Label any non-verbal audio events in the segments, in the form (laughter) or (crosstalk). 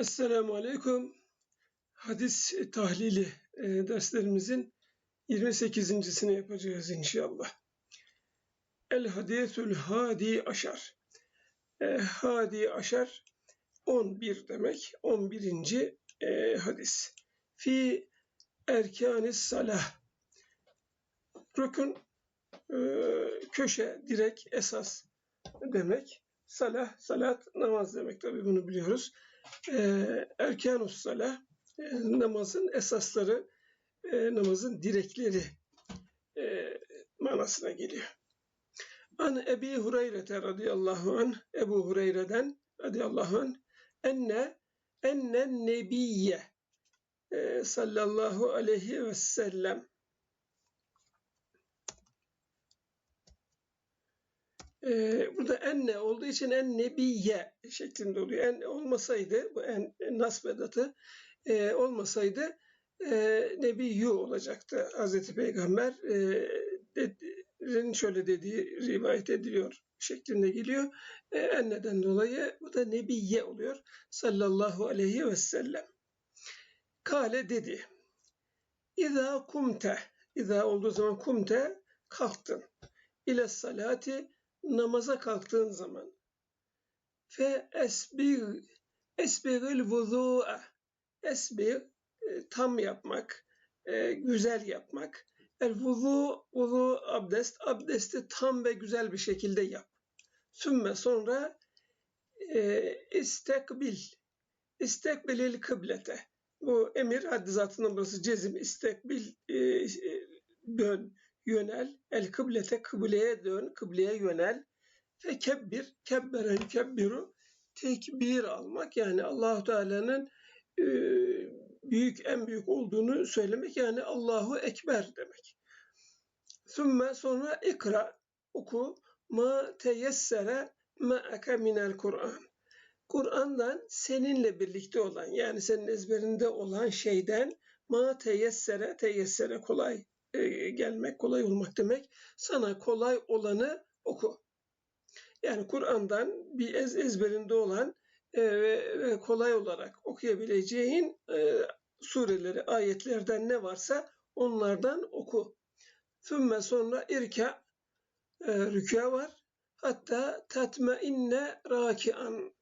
Esselamu Aleyküm. Hadis tahlili e, derslerimizin 28.sini yapacağız inşallah. El hadisül hadi aşar. E, hadi aşar 11 demek. 11. E, hadis. Fi erkanis salah. Rükün e, köşe, direk, esas demek. Salah, salat, namaz demek tabi bunu biliyoruz. Ee, Erkanus salah, e, namazın esasları, e, namazın direkleri e, manasına geliyor. An Ebi Hureyre radıyallahu anh, Ebu Hureyre'den radıyallahu anh, enne, enne nebiyye e, sallallahu aleyhi ve sellem Ee, burada enne olduğu için en nebiye şeklinde oluyor. En olmasaydı bu en, en nasbedatı e, olmasaydı e, nebiyyü olacaktı. Hazreti Peygamber e, şöyle dediği rivayet ediliyor şeklinde geliyor. E, enneden dolayı bu da nebiye oluyor. Sallallahu aleyhi ve sellem. Kale dedi. İza kumte. İza olduğu zaman kumte kalktın. İle salati namaza kalktığın zaman fe esbir esbiril vudu'a esbir e, tam yapmak, e, güzel yapmak. El vudu, vudu abdest, abdesti tam ve güzel bir şekilde yap. Sümme sonra e, istekbil, istekbilil kıblete. Bu emir haddi zatından burası cezim, istekbil, e, e, dön, yönel. El kıblete kıbleye dön, kıbleye yönel. Fe kebbir, kebbere yukebbiru tekbir almak yani Allahu Teala'nın e, büyük en büyük olduğunu söylemek yani Allahu Ekber demek. Sümme sonra ikra oku ma teyessere ma'ake minel Kur'an. Kur'an'dan seninle birlikte olan yani senin ezberinde olan şeyden ma teyessere teyessere kolay e, gelmek, kolay olmak demek. Sana kolay olanı oku. Yani Kur'an'dan bir ez, ezberinde olan e, ve, ve kolay olarak okuyabileceğin e, sureleri, ayetlerden ne varsa onlardan oku. Sümme sonra irka e, rükû var. Hatta tatme inne rakian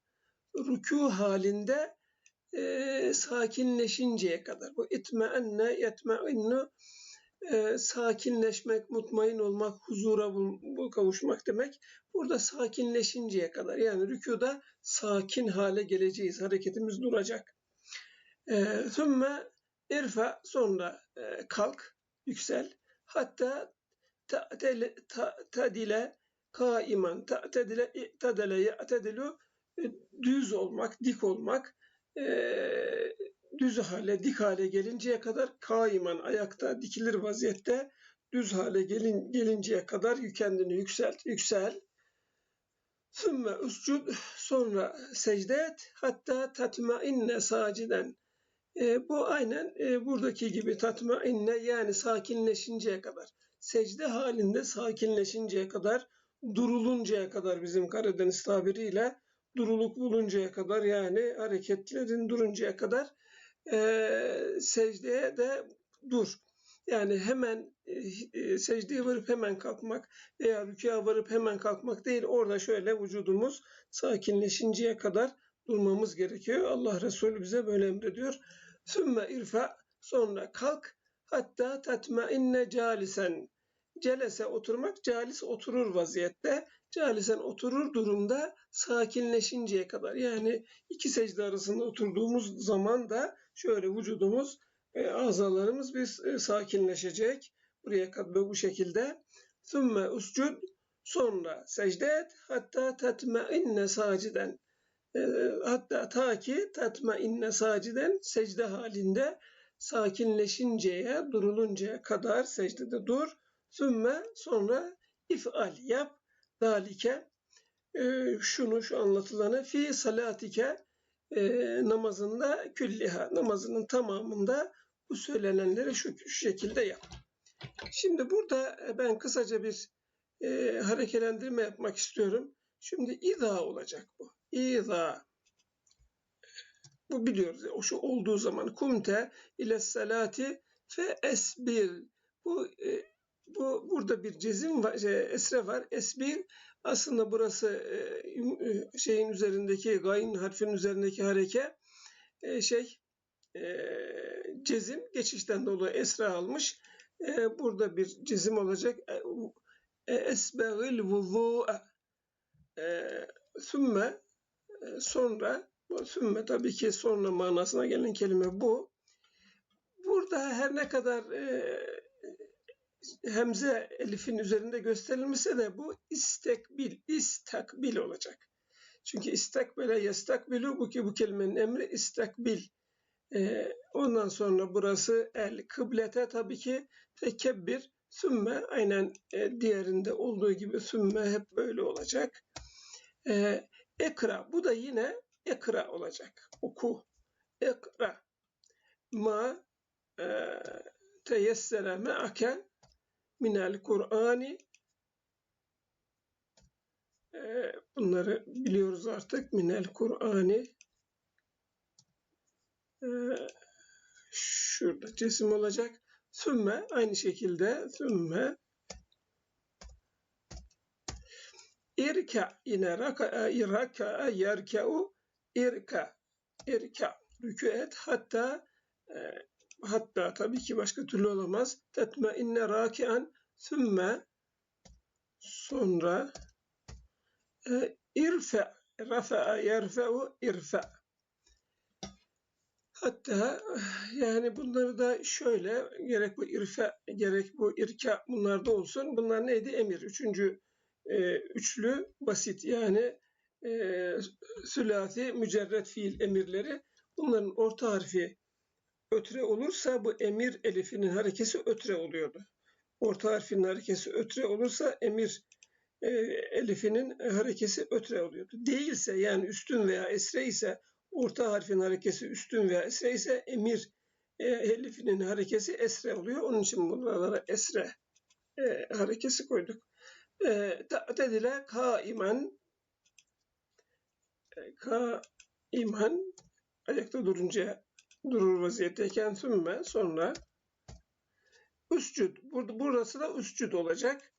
rükû halinde e, sakinleşinceye kadar. Bu itme enne yetme innu e, sakinleşmek, mutmain olmak, huzura kavuşmak demek. Burada sakinleşinceye kadar yani rükuda sakin hale geleceğiz. Hareketimiz duracak. E, Thümme irfa sonra e, kalk, yüksel. Hatta ta'tedile ta, ta, kaiman, ta'tedile i'tedele ye'tedilu e, düz olmak, dik olmak, e, düz hale, dik hale gelinceye kadar kaiman ayakta dikilir vaziyette düz hale gelin, gelinceye kadar kendini yükselt, yüksel. Sümme uscud sonra secde et hatta tatma inne saciden. E, bu aynen e, buradaki gibi tatma inne yani sakinleşinceye kadar. Secde halinde sakinleşinceye kadar, duruluncaya kadar bizim Karadeniz tabiriyle duruluk buluncaya kadar yani hareketlerin duruncaya kadar e, secdeye de dur. Yani hemen e, e, secdeye varıp hemen kalkmak veya rükûa varıp hemen kalkmak değil. Orada şöyle vücudumuz sakinleşinceye kadar durmamız gerekiyor. Allah Resulü bize böyle emrediyor. Sümme irfa sonra kalk hatta tatma inne calisen celese oturmak, calis oturur vaziyette. Calisen oturur durumda sakinleşinceye kadar. Yani iki secde arasında oturduğumuz zaman da şöyle vücudumuz, e, azalarımız bir e, sakinleşecek. Buraya kadar bu şekilde. Sümme uscud sonra secde et hatta inne saciden e, hatta ta ki inne saciden secde halinde sakinleşinceye, duruluncaya kadar secdede dur. Sümme sonra ifal yap. Dalike e, şunu şu anlatılanı fi salatike e, namazında külliha namazının tamamında bu söylenenleri şu, şu şekilde yap. Şimdi burada ben kısaca bir e, harekelendirme yapmak istiyorum. Şimdi iza olacak bu. İza Bu biliyoruz. O şu olduğu zaman kumte ile salati fe esbil. Bu e, bu burada bir cezim var, şey, esre var. Esbil aslında burası e, e, şeyin üzerindeki gayn harfin üzerindeki hareke e, şey e, cezim geçişten dolayı esra almış. E, burada bir cezim olacak. E, e esbegil vuzu'a e, sümme sonra sümme tabii ki sonra manasına gelen kelime bu. Burada her ne kadar e, hemze elifin üzerinde gösterilmişse de bu istekbil, istakbil olacak. Çünkü istakbele yestakbilu bu ki bu kelimenin emri istakbil. Ee, ondan sonra burası el kıblete tabii ki tekebbir sümme aynen e, diğerinde olduğu gibi sümme hep böyle olacak. Ee, ekra bu da yine ekra olacak. Oku. Ekra. Ma e, teyessere me'ake minel Kur'ani. Ee, bunları biliyoruz artık. Minel Kur'ani. Ee, şurada cesim olacak. Sümme aynı şekilde sümme. İrka yine raka iraka yerka'u irka. İrka rükû et. Hatta e, hatta tabii ki başka türlü olamaz. Tetme inne rakian sümme sonra e, irfe rafa'a yerfe'u irfe hatta yani bunları da şöyle gerek bu irfe gerek bu irka bunlarda olsun. Bunlar neydi? Emir. Üçüncü e, üçlü basit yani e, sülati mücerret fiil emirleri bunların orta harfi ötre olursa bu emir elifinin harekesi ötre oluyordu. Orta harfinin harekesi ötre olursa emir e, elifinin harekesi ötre oluyordu. Değilse yani üstün veya esre ise orta harfin harekesi üstün veya esre ise emir e, elifinin harekesi esre oluyor. Onun için buralara esre e, harekesi koyduk. E, dediler kaimen e, kaimen ayakta durunca durur vaziyetteyken sümme sonra üscüd. Burası da üscüd olacak.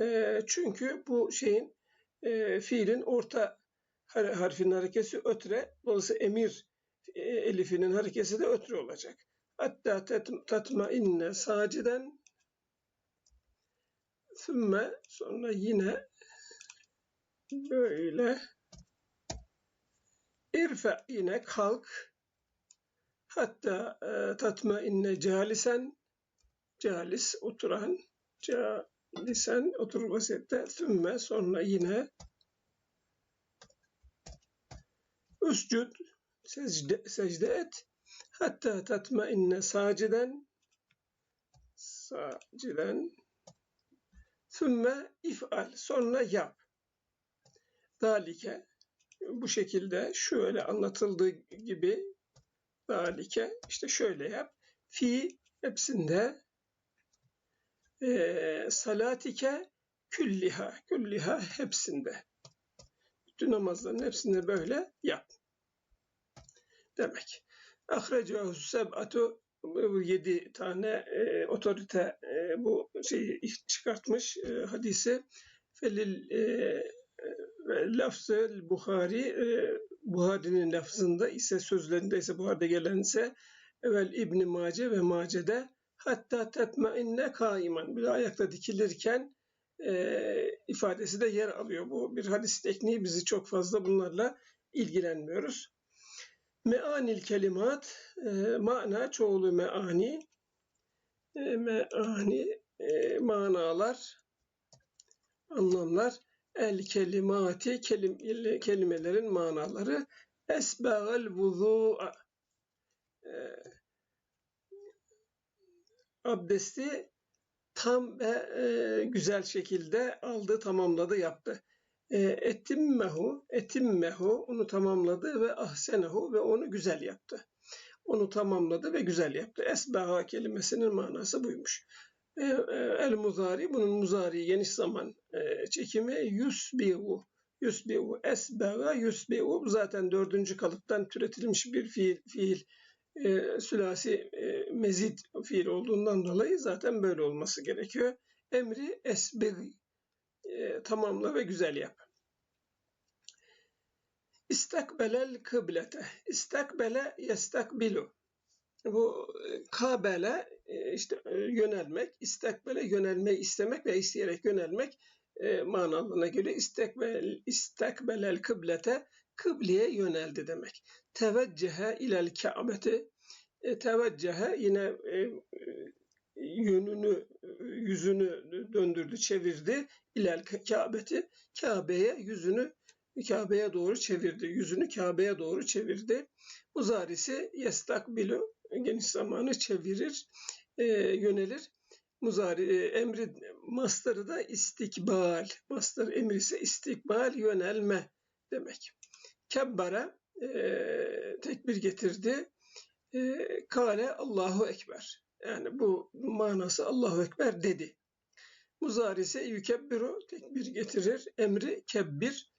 E, çünkü bu şeyin e, fiilin orta harfinin harekesi ötre. Dolayısıyla emir e, elifinin harekesi de ötre olacak. Hatta tatma inne saciden sümme sonra yine böyle irfe yine kalk Hatta e, tatma inne calisen calis oturan calisen oturur vaziyette. Sümme sonra yine üscud secde, secde et. Hatta tatma inne saciden saciden. Sümme if'al sonra yap. Dalike bu şekilde şöyle anlatıldığı gibi Zalike işte şöyle yap. Fi hepsinde e, salatike külliha. Külliha hepsinde. Bütün namazların hepsinde böyle yap. Demek. Ahrecahu seb'atu bu yedi tane e, otorite e, bu şeyi çıkartmış e, hadisi felil e, lafzı Buhari e, Buhari'nin lafzında ise sözlerinde ise Buhari'de gelen ise evvel İbn Mace ve Mace'de hatta tetmeinne kaiman bir ayakta dikilirken e, ifadesi de yer alıyor. Bu bir hadis tekniği bizi çok fazla bunlarla ilgilenmiyoruz. Meanil kelimat e, mana çoğulu meani e, meani e, manalar anlamlar el kelimati kelim, kelimelerin manaları esbâgel vuzu'a e, abdesti tam ve e, güzel şekilde aldı, tamamladı, yaptı. E, etimmehu, etimmehu onu tamamladı ve ahsenehu ve onu güzel yaptı. Onu tamamladı ve güzel yaptı. Esbaha kelimesinin manası buymuş. E, e, el muzari bunun muzari geniş zaman e, çekimi yusbihu Yusbi'u esbega yusbi'u zaten dördüncü kalıptan türetilmiş bir fiil, fiil e, sülasi e, mezit fiil olduğundan dolayı zaten böyle olması gerekiyor. Emri esbegi e, tamamla ve güzel yap. İstakbelel kıblete. İstakbele yestakbilu. Bu e, kabele e, işte e, yönelmek, istakbele yönelmeyi istemek ve isteyerek yönelmek e, manalına geliyor. İstakbel, istakbelel kıblete kıbleye yöneldi demek. Teveccehe ilel ka'beti e, teveccehe yine e, yönünü, yüzünü döndürdü, çevirdi. İlel Kabe'ti, Kabe'ye yüzünü Kabe'ye doğru çevirdi. Yüzünü Kabe'ye doğru çevirdi. Muzarisi yestakbilu geniş zamanı çevirir, e, yönelir. Muzari e, emri mastarı da istikbal. Mastar emri ise istikbal yönelme demek. Kebbara e, tekbir getirdi. E, kale Allahu Ekber. Yani bu manası Allahu Ekber dedi. Muzari ise yükebbiru tekbir getirir. Emri kebbir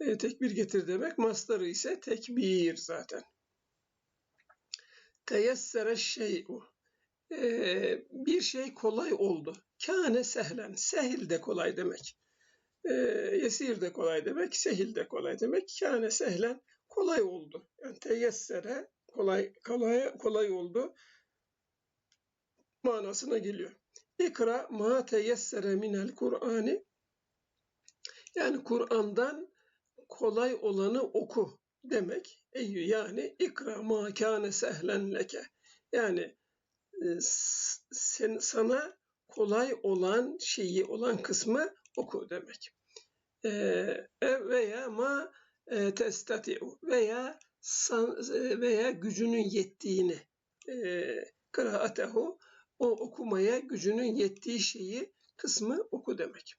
e, tekbir getir demek. Mastarı ise tekbir zaten. Teyessere şey'u bir şey kolay oldu. Kâne sehlen. Sehil de kolay demek. E, yesir de kolay demek. Sehil de kolay demek. Kâne sehlen kolay oldu. Yani teyessere kolay kolay kolay oldu manasına geliyor. İkra ma teyessere minel Kur'ani yani Kur'an'dan kolay olanı oku demek. Yani ikra ma kâne sehlen leke. Yani sen, sana kolay olan şeyi olan kısmı oku demek. E, e veya ma e, testati'u veya san, veya gücünün yettiğini e, kıraatehu o okumaya gücünün yettiği şeyi kısmı oku demek.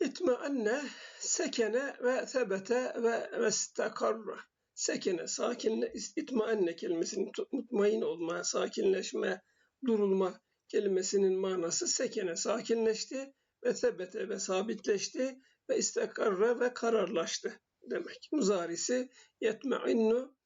İtmaanne, sekene ve sebete ve vestakarra. Sekene, sakinle, itmaanne kelimesinin mutmain olma, sakinleşme, durulma kelimesinin manası sekene, sakinleşti ve sebete ve sabitleşti ve istakarra ve kararlaştı demek. Muzarisi yetmeinnu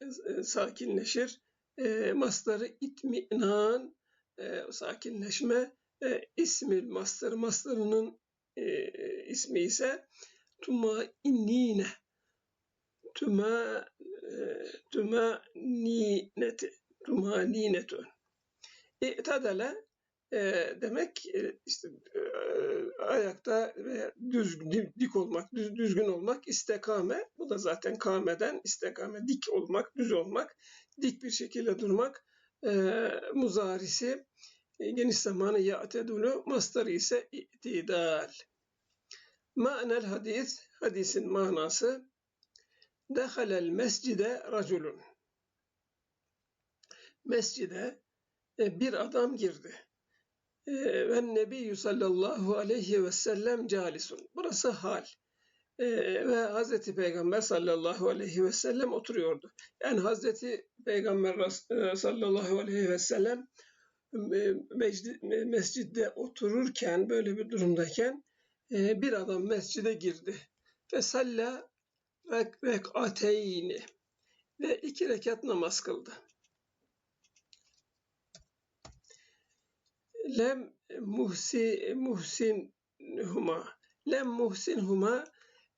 e, sakinleşir e, mastarı itminan e, sakinleşme e, ismil mastar mastarının e, ismi ise tuma innine tuma e, tuma nineti tuma ninetun İ'tadele e, demek e, işte e, ayakta ve düz dik olmak, düz, düzgün olmak, istekame. Bu da zaten kameden istekame, dik olmak, düz olmak, dik bir şekilde durmak. E, muzarisi e, geniş zamanı ya'tedulu, mastarı ise itidal. Ma'nel hadis, hadisin manası Dehalel mescide raculun. Mescide e, bir adam girdi. Ee, ve Nebiyyü sallallahu aleyhi ve sellem calisun. Burası hal. Ee, ve Hazreti Peygamber sallallahu aleyhi ve sellem oturuyordu. Yani Hazreti Peygamber e, sallallahu aleyhi ve sellem e, mescidde otururken böyle bir durumdayken e, bir adam mescide girdi. Ve salla rekateyni ve iki rekat namaz kıldı. lem muhsi muhsin huma lem muhsin huma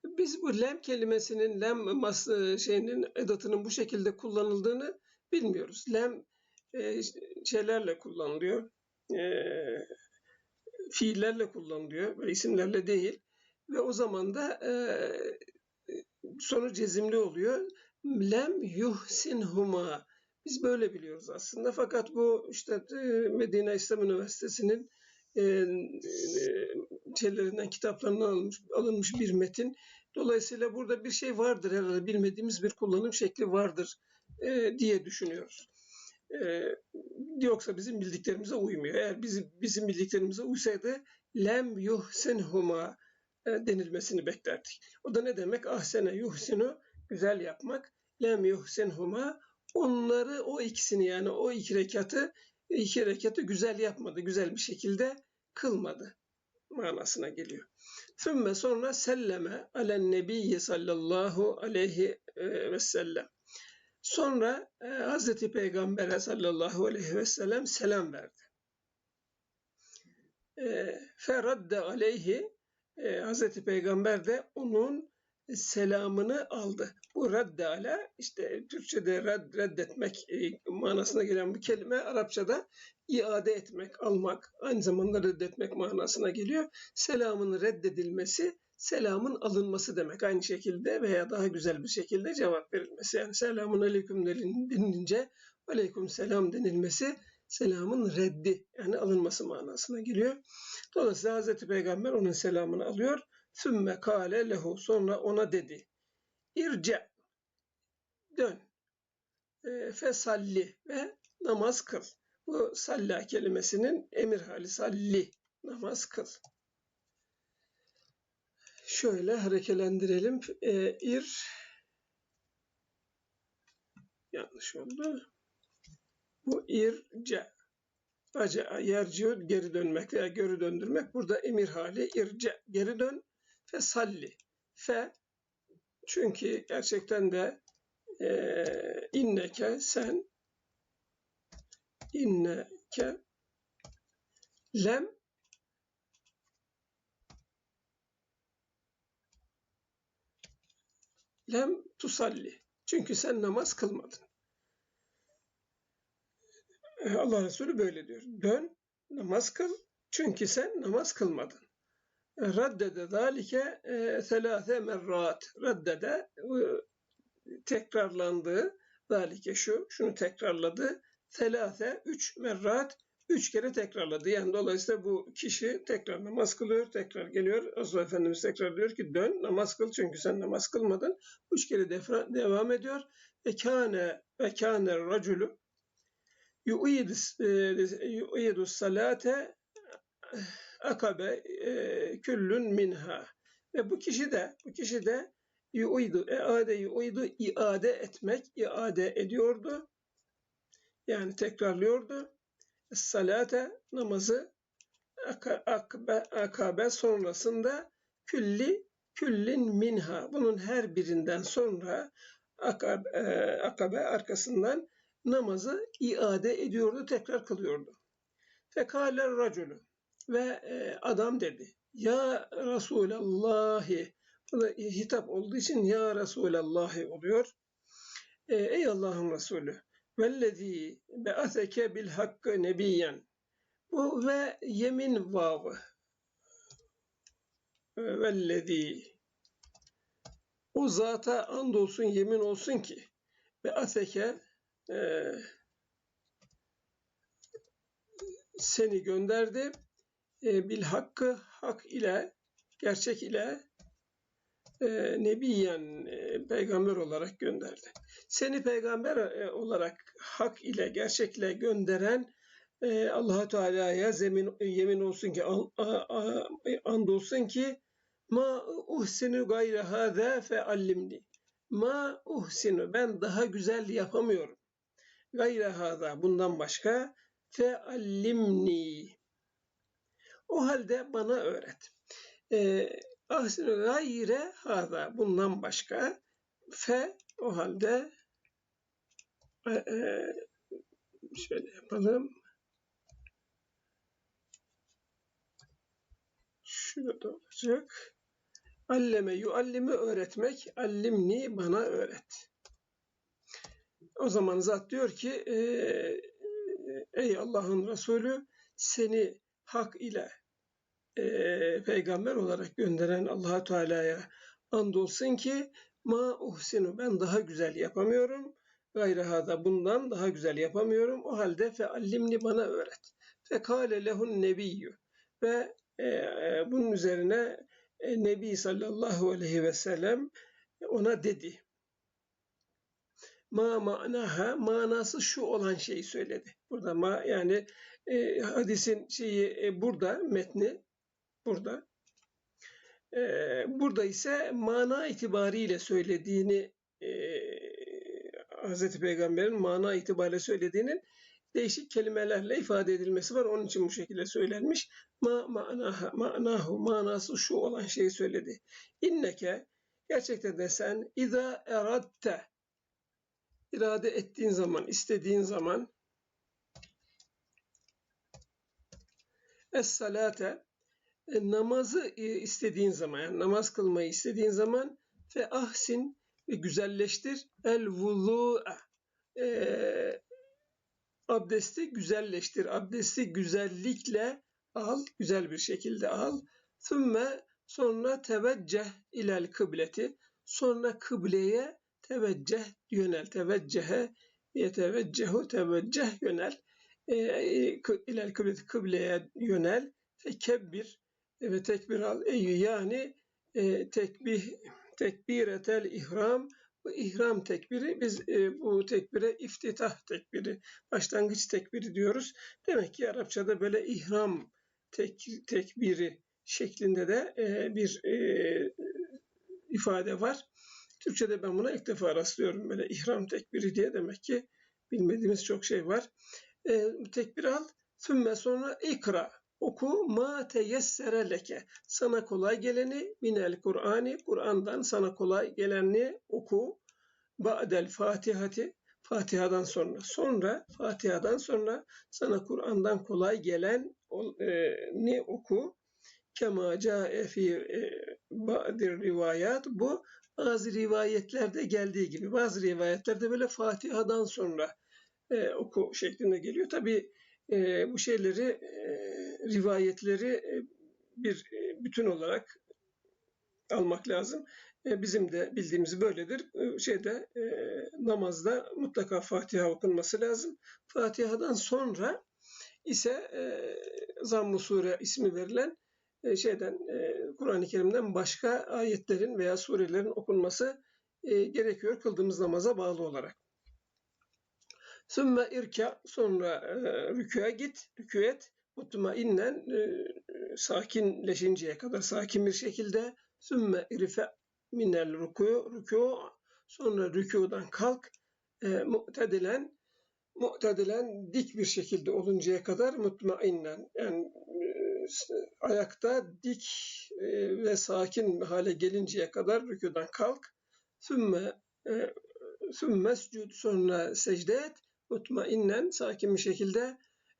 biz bu lem kelimesinin lem mas şeyinin edatının bu şekilde kullanıldığını bilmiyoruz. Lem e, şeylerle kullanılıyor. E, fiillerle kullanılıyor. Böyle isimlerle değil. Ve o zaman da e, sonu cezimli oluyor. Lem yuhsin huma biz böyle biliyoruz aslında. Fakat bu işte e, Medine İslam Üniversitesi'nin e, e, şeylerinden, kitaplarından alınmış, alınmış bir metin. Dolayısıyla burada bir şey vardır herhalde bilmediğimiz bir kullanım şekli vardır diye düşünüyoruz. yoksa bizim bildiklerimize uymuyor. Eğer bizim bizim bildiklerimize uysaydı lem yuhsinhuma denilmesini beklerdik. O da ne demek? Ahsene yuhsinu güzel yapmak. Lem yuhsinhuma onları o ikisini yani o iki rekatı iki rekatı güzel yapmadı, güzel bir şekilde kılmadı manasına geliyor. Sümme sonra selleme alen nebiyyi sallallahu aleyhi e, ve sellem. Sonra e, Hazreti Peygamber'e sallallahu aleyhi ve sellem selam verdi. E, feradde aleyhi e, Hazreti Peygamber de onun selamını aldı. Bu redde ala işte Türkçe'de red, reddetmek e, manasına gelen bu kelime Arapçada iade etmek, almak, aynı zamanda reddetmek manasına geliyor. Selamın reddedilmesi, selamın alınması demek. Aynı şekilde veya daha güzel bir şekilde cevap verilmesi. Yani selamun aleyküm denilince aleyküm selam denilmesi selamın reddi yani alınması manasına geliyor. Dolayısıyla Hz. Peygamber onun selamını alıyor. Sümme kâle lehu sonra ona dedi. İrce dön. E, fesalli ve namaz kıl. Bu salla kelimesinin emir hali salli namaz kıl. Şöyle harekelendirelim. E, ir yanlış oldu. Bu irce. Aca, yerciyor geri dönmek veya geri döndürmek. Burada emir hali irce. Geri dön fe salli. Fe çünkü gerçekten de e, inneke sen inneke lem lem tusalli. Çünkü sen namaz kılmadın. E, (laughs) Allah Resulü böyle diyor. Dön, namaz kıl. Çünkü sen namaz kılmadın. E, raddede zalike e, selase merrat. Raddede tekrarlandığı zalike şu, şunu tekrarladı. Selase, üç merrat, üç kere tekrarladı. Yani dolayısıyla bu kişi tekrar namaz kılıyor, tekrar geliyor. Resulullah Efendimiz tekrar diyor ki dön namaz kıl çünkü sen namaz kılmadın. Üç kere defra, devam ediyor. Ve kâne ve kâne raculu yu'idu salate akabe küllün minha. Ve bu kişi de bu kişi de yu'idu iade yu'idu iade etmek iade ediyordu. Yani tekrarlıyordu. Salate namazı akabe, akabe sonrasında külli küllin minha. Bunun her birinden sonra akabe, akabe arkasından namazı iade ediyordu, tekrar kılıyordu. Fekâler racülü ve e, adam dedi. Ya Resulallahi hitap olduğu için Ya Resulallahi oluyor. E, ey Allah'ın Resulü vellezî be'aseke bil hakkı nebiyen bu ve yemin vavı vellezî o zata andolsun yemin olsun ki ve aseke e, seni gönderdi. E, bil hakkı hak ile gerçek ile e, nebiyen e, peygamber olarak gönderdi. Seni peygamber e, olarak hak ile gerçek ile gönderen e, allah Teala'ya zemin yemin olsun ki and olsun ki ma uhsinu gayre hâzâ fe allimni ma uhsinu ben daha güzel yapamıyorum gayre hâzâ bundan başka feallimni o halde bana öğret. E, gayre hâzâ bundan başka fe o halde e, e, şöyle yapalım. Şurada olacak. Alleme yuallimi öğretmek, allimni bana öğret. O zaman zat diyor ki e, ey Allah'ın Resulü seni hak ile e, peygamber olarak gönderen allah Teala'ya andolsun ki ma uhsinu ben daha güzel yapamıyorum. Gayrahada bundan daha güzel yapamıyorum. O halde fe allimni bana öğret. Fe kâle lehun nebiyyü ve e, bunun üzerine e, Nebi sallallahu aleyhi ve sellem ona dedi ma manaha manası şu olan şeyi söyledi. Burada ma yani e, hadisin şeyi e, burada metni burada. E, burada ise mana itibariyle söylediğini e, Hz. Peygamber'in mana itibariyle söylediğinin değişik kelimelerle ifade edilmesi var. Onun için bu şekilde söylenmiş. Ma ma'naha, ma'nahu, manası şu olan şeyi söyledi. İnneke, gerçekten de sen, iza eradte, irade ettiğin zaman, istediğin zaman, es-salate, e, namazı e, istediğin zaman, yani namaz kılmayı istediğin zaman fe ahsin ve güzelleştir el vudu'a e, abdesti güzelleştir. Abdesti güzellikle al, güzel bir şekilde al. Thümme sonra tevecceh ilel kıbleti. Sonra kıbleye tevecceh yönel. Teveccehe yeteveccehu tevecceh yönel. E, ilel kıbleti kıbleye yönel. Fekebbir ve tekbir al. Eyyü yani e, tekbih tekbiretel ihram bu ihram tekbiri biz e, bu tekbire iftitah tekbiri, başlangıç tekbiri diyoruz. Demek ki Arapçada böyle ihram tek, tekbiri şeklinde de e, bir e, ifade var. Türkçede ben buna ilk defa rastlıyorum böyle ihram tekbiri diye demek ki bilmediğimiz çok şey var. E, tekbir al, sümme sonra ikra Oku ma teyessere leke. Sana kolay geleni minel Kur'ani. Kur'an'dan sana kolay geleni oku. Ba'del Fatihati. Fatiha'dan sonra. Sonra Fatiha'dan sonra sana Kur'an'dan kolay gelen e, ne oku. Kema ca'e e, ba'dir rivayat. Bu bazı rivayetlerde geldiği gibi. Bazı rivayetlerde böyle Fatiha'dan sonra e, oku şeklinde geliyor. Tabi e, bu şeyleri e, rivayetleri e, bir e, bütün olarak almak lazım. E, bizim de bildiğimiz böyledir. Şeyde namazda mutlaka Fatiha okunması lazım. Fatiha'dan sonra ise Zamm-ı Sure ismi verilen şeyden Kur'an-ı Kerim'den başka ayetlerin veya surelerin okunması gerekiyor kıldığımız namaza bağlı olarak. Sümme irka sonra e, rüküye git, rükü et mutmainnen e, sakinleşinceye kadar sakin bir şekilde sümme irife minel ruku ruku sonra rükudan kalk e, mu'tedilen mu'tedilen dik bir şekilde oluncaya kadar mutmainnen yani e, ayakta dik e, ve sakin hale gelinceye kadar rükudan kalk. Sümme e, sümme sonra secde et. Mutmainnen sakin bir şekilde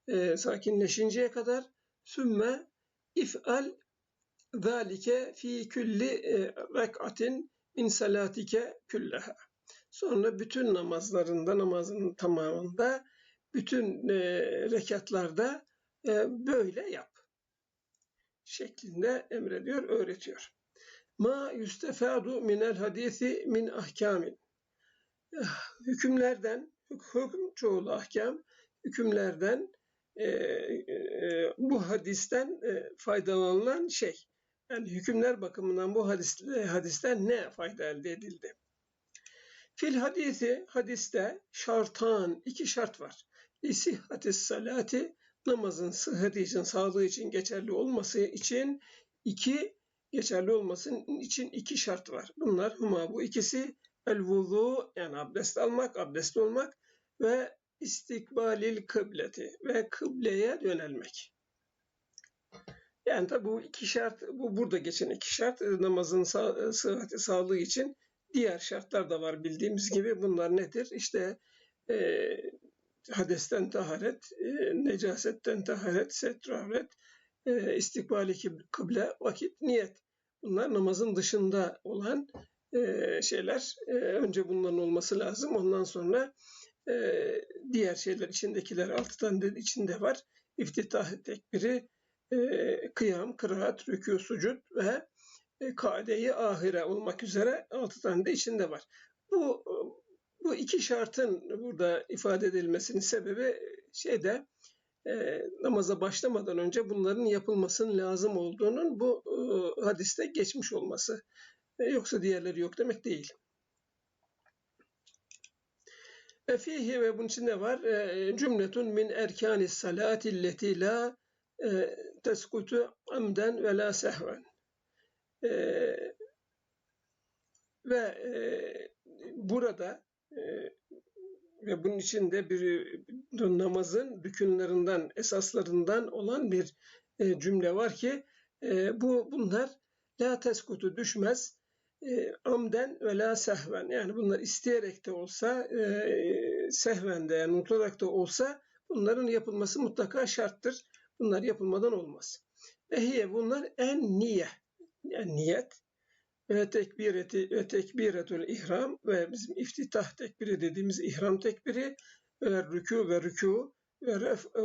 e, sakinleşinceye kadar. Sümme if'al zalike fi külli e, rek'atin min salatike külleha. Sonra bütün namazlarında, namazın tamamında, bütün e, rekatlarda e, böyle yap şeklinde emrediyor, öğretiyor. Ma yustefadu minel hadisi min ahkamin. Hükümlerden, hüküm çoğulu ahkam, hükümlerden e, e, bu hadisten e, faydalanılan şey. Yani hükümler bakımından bu hadis, hadisten ne fayda elde edildi? Fil hadisi, hadiste şartan, iki şart var. Lisihhatis salati, namazın sıhhati için, sağlığı için geçerli olması için iki geçerli olmasının için iki şart var. Bunlar huma bu ikisi el vuzu yani abdest almak, abdest olmak ve istikbalil kıbleti ve kıbleye yönelmek. Yani tabi bu iki şart, bu burada geçen iki şart e, namazın sağ, e, sıhhati sağlığı için diğer şartlar da var bildiğimiz gibi. Bunlar nedir? İşte e, hadesten taharet, e, necasetten taharet, setraret, e, istikbali kıble, vakit, niyet. Bunlar namazın dışında olan e, şeyler. E, önce bunların olması lazım. Ondan sonra diğer şeyler içindekiler altı tane de içinde var. İftitah tekbiri, e, kıyam, kıraat, rükû, sucud ve e, ahire olmak üzere altı tane de içinde var. Bu bu iki şartın burada ifade edilmesinin sebebi şeyde e, namaza başlamadan önce bunların yapılmasının lazım olduğunun bu e, hadiste geçmiş olması. E, yoksa diğerleri yok demek değil. Ve ve bunun içinde var e, cümletun min erkanis salati leti la e, teskutu amden ve la sehven. E, ve e, burada ve bunun içinde bir namazın rükünlerinden, esaslarından olan bir e, cümle var ki e, bu bunlar la teskutu düşmez e, amden ve la sehven yani bunlar isteyerek de olsa sehven de yani unutarak da olsa bunların yapılması mutlaka şarttır. Bunlar yapılmadan olmaz. Ve hiye bunlar en niye yani niyet ve tekbireti ve tekbiretul ihram ve bizim iftitah tekbiri dediğimiz ihram tekbiri ve rükû ve rükû ve ref e,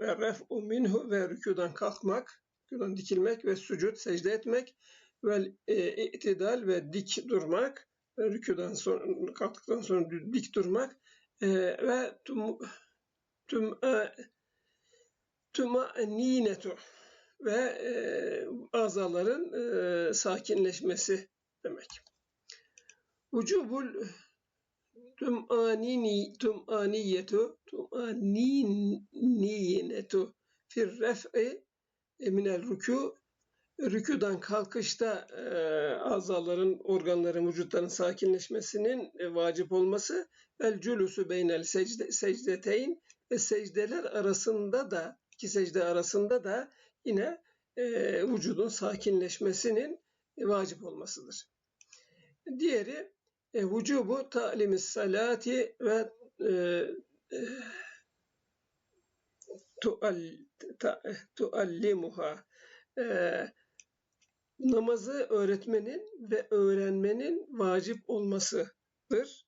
ve ref'u minhu ve rükûdan kalkmak, rükûdan dikilmek ve sucud secde etmek ve e, itidal ve dik durmak, rükûdan sonra kalktıktan sonra dik durmak e, ve tum tüm tümaninetu ve e, azaların e, sakinleşmesi demek. Vücubul tümanini tümaniyetu tümaniniyetu fir ref'i minel rükû rüküden kalkışta e, azaların, organların, vücutların sakinleşmesinin e, vacip olması el culusu beynel secde, secdeteyn ve secdeler arasında da iki secde arasında da yine e, vücudun sakinleşmesinin e, vacip olmasıdır. Diğeri e, vücubu ta'limis salati ve e, e, ta, tuallimuha e, namazı öğretmenin ve öğrenmenin vacip olmasıdır.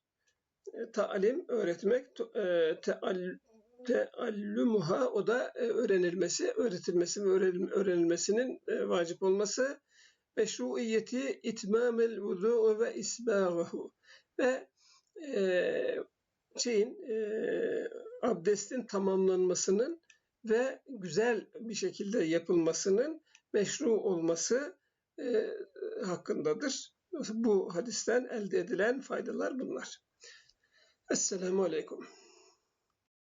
E, talim öğretmek, e, teal, teallumuha o da e, öğrenilmesi, öğretilmesi ve öğrenilmesinin e, vacip olması. Meşruiyeti itmamel vudu ve isbâhu ve e, şeyin e, abdestin tamamlanmasının ve güzel bir şekilde yapılmasının meşru olması e, hakkındadır. Bu hadisten elde edilen faydalar bunlar. Esselamu Aleyküm.